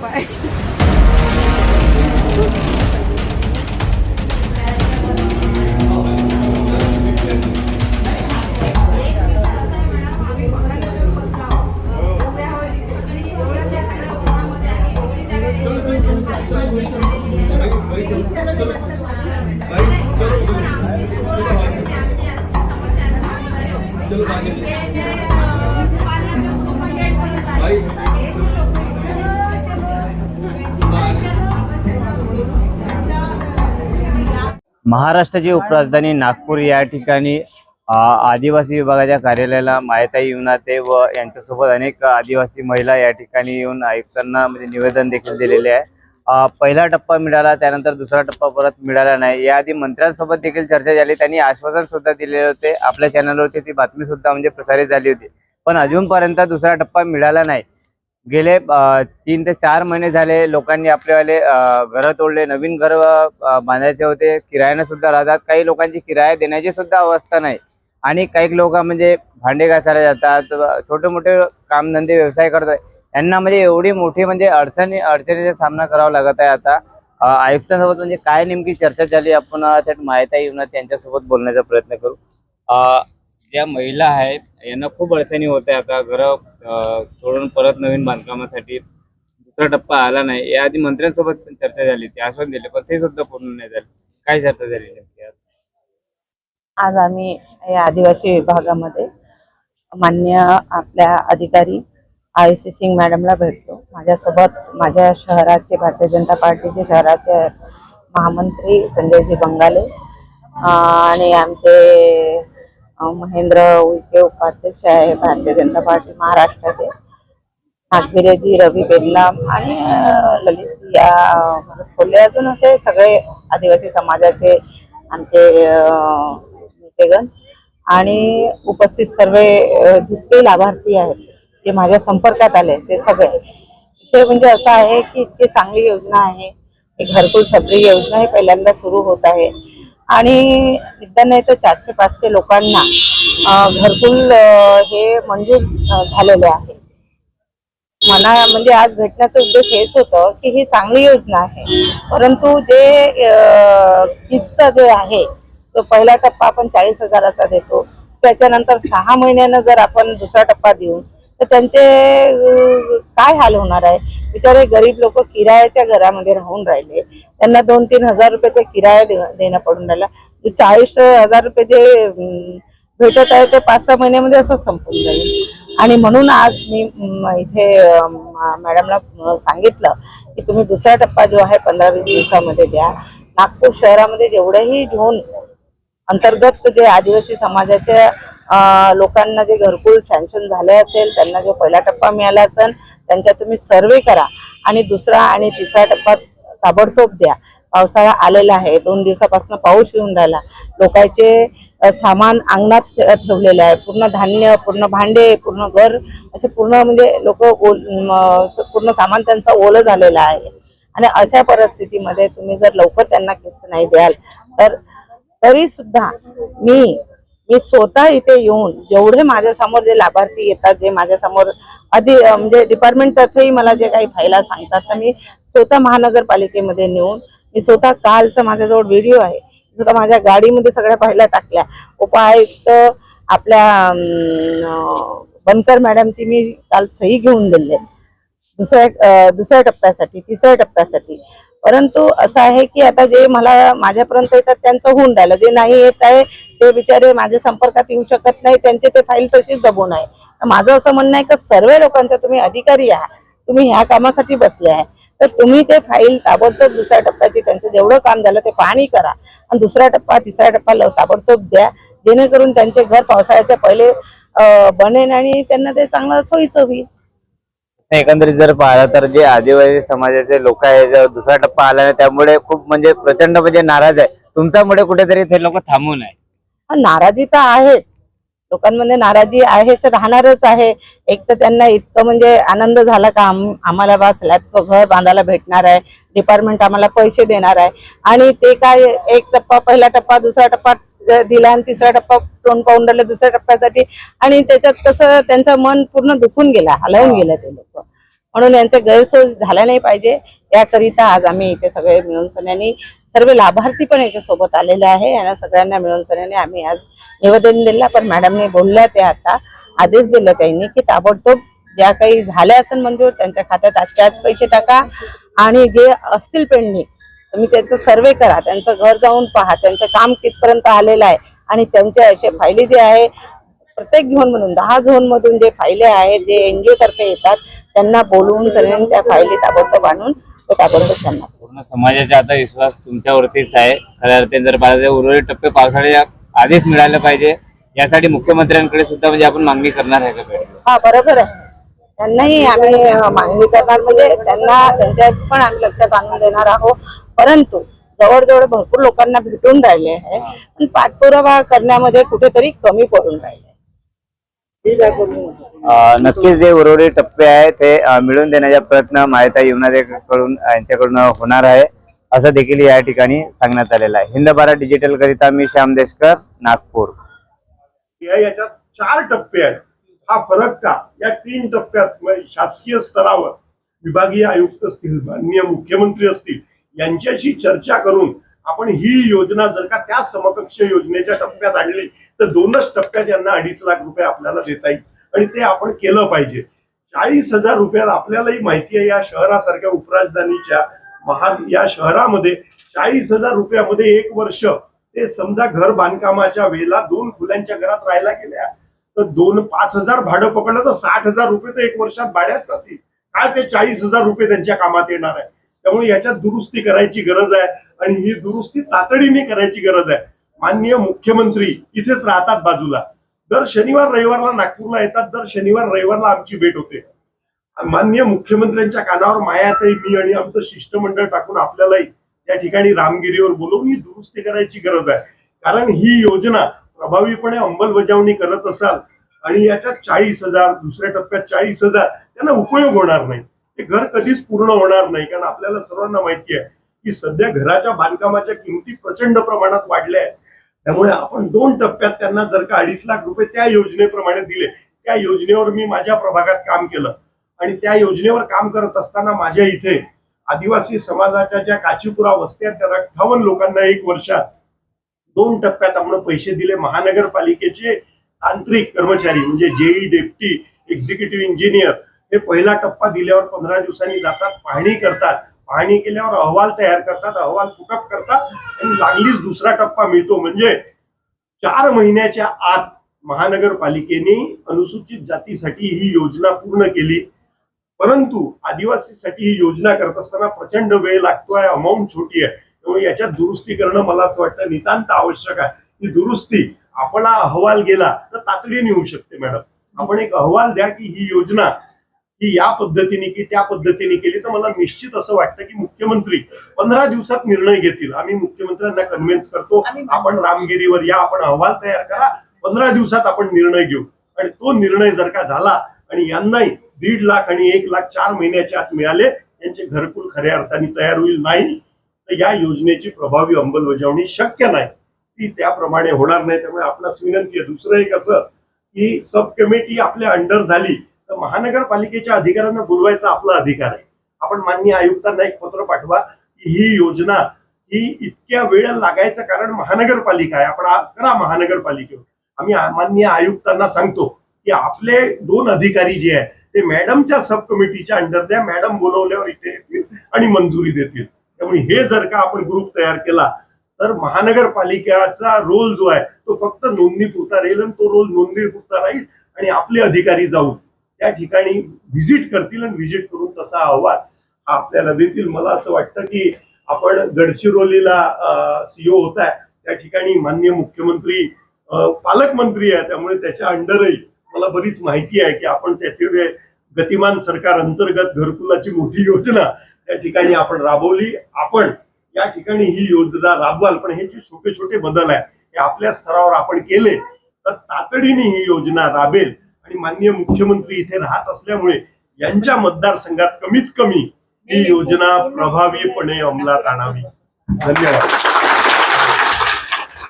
पाहिजे. महाराष्ट्राची उपराजधानी नागपूर या ठिकाणी आदिवासी विभागाच्या कार्यालयाला मायताई येऊन व यांच्यासोबत अनेक आदिवासी महिला या ठिकाणी येऊन आयुक्तांना म्हणजे निवेदन देखील दिलेले आहे. पहिला टप्पा मिळाला त्यानंतर दुसरा टप्पा परत मिळाला नाही. याआधी मंत्र्यांसोबत देखील चर्चा झाली त्यांनी आश्वासन सुद्धा दिलेले होते. आपल्या चॅनलवरती ती बातमी सुद्धा म्हणजे प्रसारित झाली होती. पण अजूनपर्यंत दुसरा टप्पा मिळाला नाही. गेले तीन ते चार महिने झाले लोकांनी आपलेवाले घरं तोडले नवीन घर बांधायचे होते किरायानं सुद्धा राहतात. काही लोकांची किराया देण्याची सुद्धा अवस्था नाही. आणि काही लोक म्हणजे भांडे घासायला जातात छोटे मोठे कामधंदे व्यवसाय करतात. यांना म्हणजे एवढी मोठी म्हणजे अडचणी अडचणीचा सामना करावा लागत आहे आता. आयुक्तांसोबत म्हणजे काय नेमकी चर्चा झाली? आपण थेट माहिती येऊन त्यांच्यासोबत बोलण्याचा प्रयत्न करू. अ, ज्या महिला आहेत यांना खूप अडचणी होत्या आता. घरं तोडून परत नवीन बांधकामासाठी दुसरा टप्पा आला नाही. याआधी मंत्र्यांसोबत पण चर्चा झाली ती आश्वासन दिले पण ते सुद्धा पूर्ण नाही झाले. काय चर्चा झाली नेमकी आज? आज आम्ही या आदिवासी विभागामध्ये मान्य आपल्या अधिकारी आयुषी सिंग मॅडमला भेटलो. माझ्यासोबत माझ्या शहराचे भारतीय जनता पार्टीचे शहराचे महामंत्री संजयजी बंगाले आणि आमचे महेंद्र उईके उपाध्यक्ष आहे भारतीय जनता पार्टी महाराष्ट्राचे. नागभिरेजी रवी बेल्लाम आणि ललित या खोल्ले अजून असे सगळे आदिवासी समाजाचे आमचे नेतेगण. आणि उपस्थित सर्व जितके लाभार्थी आहेत जे माझ्या संपर्कात आले ते सगळे. विषय म्हणजे असं आहे की इतकी चांगली योजना आहे. एक घरकुल छत्री योजना ही पहिल्यांदा सुरू होत आहे. आणि नाही तर चारशे पाचशे लोकांना घरकुल हे मंजूर झालेले आहे. मला म्हणजे आज भेटण्याचा उद्देश हेच होतं की ही चांगली योजना आहे. परंतु जे किस्त जे आहे तो पहिला टप्पा आपण चाळीस हजाराचा देतो. त्याच्यानंतर सहा महिन्यानं जर आपण दुसरा टप्पा देऊ तर त्यांचे काय हाल होणार आहे? बिचारे गरीब लोक किरायाच्या घरामध्ये राहून राहिले. त्यांना दोन तीन हजार रुपये ते किराया देणं पडून राहिला. म्हणजे चाळीस हजार रुपये जे भेटत आहे ते पाच सहा महिन्यामध्ये असं संपून जाईल. आणि म्हणून आज मी इथे मॅडमला सांगितलं की तुम्ही दुसरा टप्पा जो आहे पंधरा वीस दिवसामध्ये द्या. नागपूर शहरामध्ये जेवढेही झोन अंतर्गत जे आदिवासी समाजाच्या लोकांना जे घरकुल सँक्शन झाले असेल त्यांना जो पहिला टप्पा मिळाला असेल त्यांच्या तुम्ही सर्वे करा. आणि दुसरा आणि तिसरा टप्पा ताबडतोब द्या. पावसाळा आलेला आहे. दोन दिवसापासून पाऊस येऊन राहिला. लोकांचे सामान अंगणात ठेवलेलं आहे. पूर्ण धान्य पूर्ण भांडे पूर्ण घर असे पूर्ण म्हणजे लोक पूर्ण सामान त्यांचं ओलं झालेलं आहे. आणि अशा परिस्थितीमध्ये तुम्ही जर लवकर त्यांना किस्त नाही द्याल तर तरी सुद्धा मी मी स्वतः इथे येऊन जेवढे माझ्यासमोर जे लाभार्थी येतात जे माझ्यासमोर आधी म्हणजे डिपार्टमेंट तर्फेही मला जे काही फायला सांगतात तर मी स्वतः महानगरपालिकेमध्ये नेऊन मी स्वतः कालचा माझ्याजवळ व्हिडिओ आहे. स्वतः माझ्या गाडीमध्ये सगळ्या फायला टाकल्या. उपायुक्त आपल्या बनकर मॅडमची मी काल सही घेऊन दिली. दुसऱ्या दुसऱ्या टप्प्यासाठी तिसऱ्या टप्प्यासाठी. परंतु असं आहे की आता जे मला माझ्यापर्यंत येतात त्यांचं होऊन राहिलं. जे नाही येत आहे ते बिचारे माझ्या संपर्कात येऊ शकत नाही त्यांचे ते फाईल तशीच दबून आहे. माझं असं म्हणणं आहे की सर्व लोकांचा तुम्ही अधिकारी आहात. तुम्ही ह्या कामासाठी बसले आहे. तर तुम्ही ते फाईल ताबडतोब दुसऱ्या टप्प्याची त्यांचं जेवढं काम झालं ते पाहणी करा. आणि दुसरा टप्पा तिसरा टप्पा ताबडतोब द्या. जेणेकरून त्यांचे घर पावसाळ्याच्या पहिले बनेन आणि त्यांना ते चांगलं सोयीचं होईल. एकंदरीत जर पाहिलं तर जे आदिवासी समाजाचे लोक आहे दुसरा टप्पा आला नाही त्यामुळे खूप म्हणजे प्रचंड म्हणजे नाराज आहे. तुमच्यामुळे कुठेतरी ते लोक थांबून आहे नाराजी तर आहेच. लोकांमध्ये नाराजी आहेच राहणारच आहे. एक तर त्यांना इतकं म्हणजे आनंद झाला का आम- आम्हाला बा स्लॅबचं घर बांधायला भेटणार आहे डिपार्टमेंट आम्हाला पैसे देणार आहे. आणि ते काय एक टप्पा पहिला टप्पा दुसरा टप्पा दिला आणि तिसरा टप्पा तोंड पाहून राहिले दुसऱ्या टप्प्यासाठी. आणि त्याच्यात कसं त्यांचं मन पूर्ण दुखून गेला हलवून गेलं ते लोक. म्हणून यांचा गैरसोय झाला नाही पाहिजे. याकरिता आज आम्ही इथे सगळे मिळून सगळ्यांनी सर्व लाभार्थी पण याच्यासोबत आलेले आहे. यांना सगळ्यांना मिळून सगळ्यांनी आम्ही आज निवेदन दिलं. पण मॅडमने बोलल्या ते आता आदेश दिले त्यांनी की ताबडतोब ज्या काही झाल्या असेल मंजूर त्यांच्या खात्यात आजच्या आज पैसे टाका. आणि जे असतील पेंडिंग तुम्ही त्यांचं सर्वे करा. त्यांचं घर जाऊन पहा. त्यांचं काम कितपर्यंत आलेलं आहे. आणि त्यांचे असे फायली जे आहे प्रत्येक झोन मधून दहा झोन मधून जे फायले आहेत जे एनजीओ तर्फे येतात त्यांना बोलवून सगळ्यांनी त्या फायली ताबडतोब आणून ते ताबडतोब त्यांना पूर्ण समाजाचा आता विश्वास तुमच्यावरतीच आहे. खऱ्या अर्थाने जर पाहिजे उर्वरित टप्पे पावसाळ्याच्या आधीच मिळाले पाहिजे यासाठी मुख्यमंत्र्यांकडे सुद्धा म्हणजे आपण मागणी करणार आहे का? हा बरोबर आहे. त्यांनाही आम्ही मागणी करणार म्हणजे त्यांना त्यांच्या पण आम्ही लक्षात आणून देणार आहोत. परंतु जवळजवळ भरपूर लोकांना भेटून राहिले आहे. पण पाठपुरावा करण्यामध्ये कुठेतरी कमी पडून राहिले नक्कीच जे उर्वरित टप्पे आहेत ते मिळवून देण्याचा प्रयत्न माहिती युनाकडून यांच्याकडून होणार आहे असं देखील या ठिकाणी सांगण्यात आलेलं आहे. हिंद भारत डिजिटल करिता मी श्याम देशकर नागपूर. याच्यात चार टप्पे आहेत. हा फरक का? या तीन टप्प्यात म्हणजे शासकीय स्तरावर विभागीय आयुक्त असतील माननीय मुख्यमंत्री असतील यांच्याशी चर्चा करून आपण ही योजना जर का त्या समकक्ष योजनेच्या टप्प्यात आणली तर दोनच टप्प्यात यांना अडीच लाख रुपये आपल्याला देता येईल. आणि ते आपण केलं पाहिजे. चाळीस हजार रुपयात आपल्यालाही माहिती आहे या शहरासारख्या उपराजधानीच्या महान या शहरामध्ये चाळीस हजार रुपयामध्ये एक वर्ष ते समजा घर बांधकामाच्या वेळेला दोन फुलांच्या घरात राहायला गेल्या तर दोन पाच हजार भाडं पकडलं तर साठ हजार रुपये तर एक वर्षात भाड्यात जातील. काय ते चाळीस हजार रुपये त्यांच्या कामात येणार आहे? त्यामुळे याच्यात दुरुस्ती करायची गरज आहे आणि ही दुरुस्ती तातडीने करायची गरज आहे. माननीय मुख्यमंत्री इथेच राहतात बाजूला. दर शनिवार रविवारला नागपूरला येतात. दर शनिवार रविवारला आमची भेट होते. माननीय मुख्यमंत्र्यांच्या कानावर मायातही मी आणि आमचं शिष्टमंडळ टाकून आपल्यालाही त्या ठिकाणी रामगिरीवर बोलवून ही दुरुस्ती करायची गरज आहे. कारण ही योजना प्रभावीपणे अंमलबजावणी करत असाल आणि याच्यात चाळीस हजार दुसऱ्या टप्प्यात चाळीस हजार त्यांना उपयोग होणार नाही. ते घर कधीच पूर्ण होणार नाही. कारण आपल्याला सर्वांना माहिती आहे की सध्या घराच्या बांधकामाच्या किमती प्रचंड प्रमाणात वाढल्या आहेत. त्यामुळे आपण दोन टप्प्यात त्यांना जर का अडीच लाख रुपये त्या योजनेप्रमाणे दिले त्या योजनेवर मी माझ्या प्रभागात काम केलं. आणि त्या योजनेवर काम करत असताना माझ्या इथे आदिवासी समाजाच्या ज्या काचीपुरा वस्त्या त्या अठ्ठावन्न लोकांना एक वर्षात दोन टप्प्यात आपण पैसे दिले. महानगरपालिकेचे तांत्रिक कर्मचारी म्हणजे जेई डेप्टी एक्झिक्युटिव्ह इंजिनियर हे पहिला टप्पा दिल्यावर पंधरा दिवसांनी जातात पाहणी करतात. पाहणी केल्यावर अहवाल तयार करतात अहवाल फुकट करतात आणि लागलीच दुसरा टप्पा मिळतो. म्हणजे चार महिन्याच्या आत महानगरपालिकेने अनुसूचित जातीसाठी ही योजना पूर्ण केली. परंतु आदिवासीसाठी ही योजना करत असताना प्रचंड वेळ लागतोय अमाऊंट छोटी आहे. त्यामुळे याच्यात दुरुस्ती करणं मला असं वाटतं नितांत आवश्यक आहे. ही दुरुस्ती आपला अहवाल गेला तर तातडीने होऊ शकते मॅडम. आपण एक अहवाल द्या की ही योजना ही या पद्धतीने की त्या पद्धतीने केली तर मला निश्चित असं वाटतं की मुख्यमंत्री पंधरा दिवसात निर्णय घेतील. आम्ही मुख्यमंत्र्यांना कन्व्हिन्स करतो आपण रामगिरीवर या आपण अहवाल तयार करा पंधरा दिवसात आपण निर्णय घेऊ. आणि तो निर्णय जर का झाला आणि यांनाही दीड लाख आणि एक लाख चार महिन्याच्या आत मिळाले यांचे घरकुल खऱ्या अर्थाने तयार होईल नाही तर या योजनेची प्रभावी अंमलबजावणी शक्य नाही. ती त्याप्रमाणे होणार नाही त्यामुळे आपणास विनंती आहे. दुसरं एक असं की सब कमिटी आपल्या अंडर झाली तर महानगरपालिकेच्या अधिकाऱ्यांना बोलवायचा आपला अधिकार आहे. आपण माननीय आयुक्तांना एक पत्र पाठवा की ही योजना ही इतक्या वेळ लागायचं कारण महानगरपालिका आहे. आपण करा महानगरपालिकेवर. आम्ही माननीय आयुक्तांना सांगतो की आपले दोन अधिकारी जे आहे ते मॅडमच्या सब कमिटीच्या अंडर द्या. मॅडम बोलवल्यावर इथे येतील आणि मंजुरी देतील. त्यामुळे हे जर का आपण ग्रुप तयार केला तर महानगरपालिकेचा रोल जो आहे तो फक्त नोंदणीपुरता राहील आणि तो रोल नोंदणीपुरता राहील आणि आपले अधिकारी जाऊन त्या ठिकाणी व्हिजिट करतील आणि व्हिजिट करून तसा अहवाल हा आपल्याला देतील मला असं वाटतं की आपण गडचिरोलीला सीओ होत आहे. त्या ठिकाणी माननीय मुख्यमंत्री पालकमंत्री आहे. त्यामुळे त्याच्या अंडरही मला बरीच माहिती आहे की आपण त्याच्याकडे गतिमान सरकार अंतर्गत घरकुलाची मोठी योजना त्या ठिकाणी आपण राबवली. आपण या ठिकाणी ही योजना राबवाल. पण हे जे छोटे छोटे बदल आहे हे आपल्या स्तरावर आपण केले तर तातडीने ही योजना राबेल. आणि माननीय मुख्यमंत्री इथे राहत असल्यामुळे यांच्या मतदारसंघात कमीत कमी ही योजना प्रभावीपणे अंमलात आणावी. धन्यवाद.